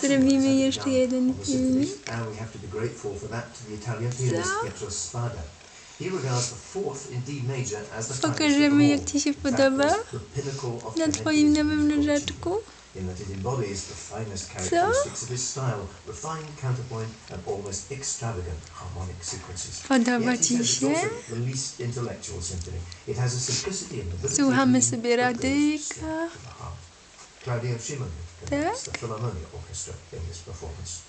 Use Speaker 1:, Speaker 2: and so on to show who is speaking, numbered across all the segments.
Speaker 1: Zrobimy jeszcze jeden filmik.
Speaker 2: and we have to be grateful for that to the Italian pianist
Speaker 1: Co?
Speaker 2: Pietro Spada. He regards the fourth in D major as the finest of
Speaker 1: Pokażemy jak. Ci się podoba na Twoim nowym
Speaker 2: achievement, In that it embodies the finest characteristics of his style, refined counterpoint and almost extravagant harmonic sequences.
Speaker 1: Podoba Ci się?
Speaker 2: also the least intellectual symphony. It has a simplicity and nobility
Speaker 1: Słuchamy sobie radyjka.
Speaker 2: Shimon conducts the Philharmonia Orchestra performance.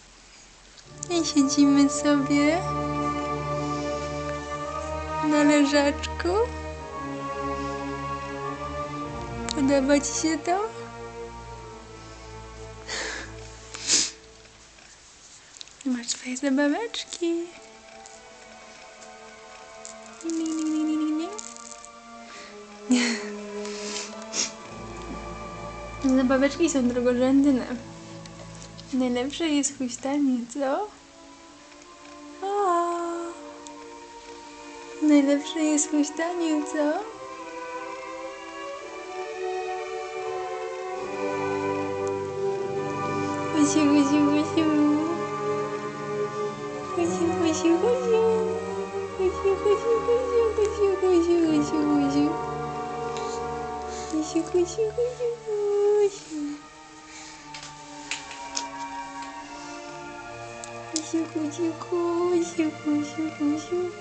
Speaker 1: I siedzimy sobie na leżaczku. Podoba Ci się to? Masz swoje zabaweczki. Ni, ni, ni, ni, ni, ni, ni. Zabaweczki są drogorzędne. Najlepsze jest huśtanie, co? O, najlepsze jest huśtanie, co? Husiu, husiu, husiu. Husiu, husiu, husiu. Husiu, husiu, husiu, husiu, husiu, husiu, husiu. Husiu, husiu, husiu,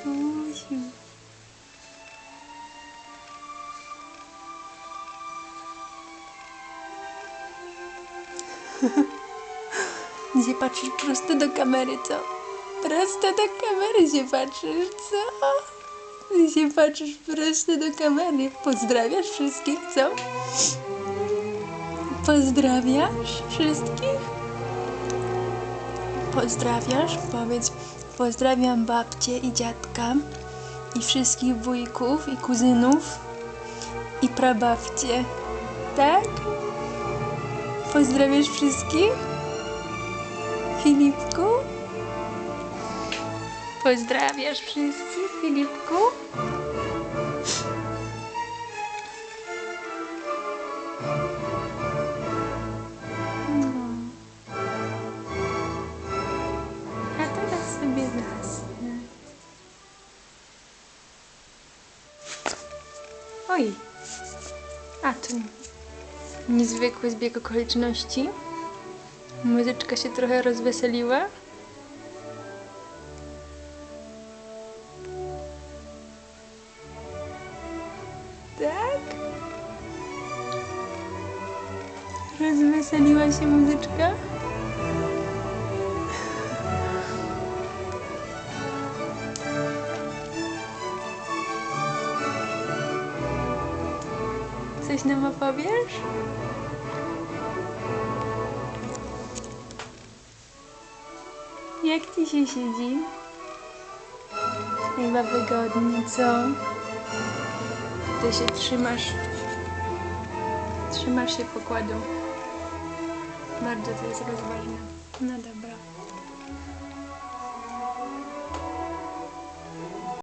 Speaker 1: Husiu. Gdzie patrzysz prosto do kamery, co? Prosto do kamery się patrzysz, co? Ty się patrzysz prosto do kamery. Pozdrawiasz wszystkich, co? Pozdrawiasz wszystkich? Pozdrawiasz? Powiedz, pozdrawiam babcię i dziadka i wszystkich wujków i kuzynów i prababcie. Tak? Pozdrawiasz wszystkich? Filipku? Pozdrawiasz wszystkich, Filipku? Oj. A tu niezwykły zbieg okoliczności. Muzyczka się trochę rozweseliła. Tak? Rozweseliła się muzyczka? Coś nam opowiesz? Jak ci się siedzi? Chyba wygodnie, co? Ty się trzymasz. Trzymasz się pokładu. Bardzo to jest rozważne. No dobra.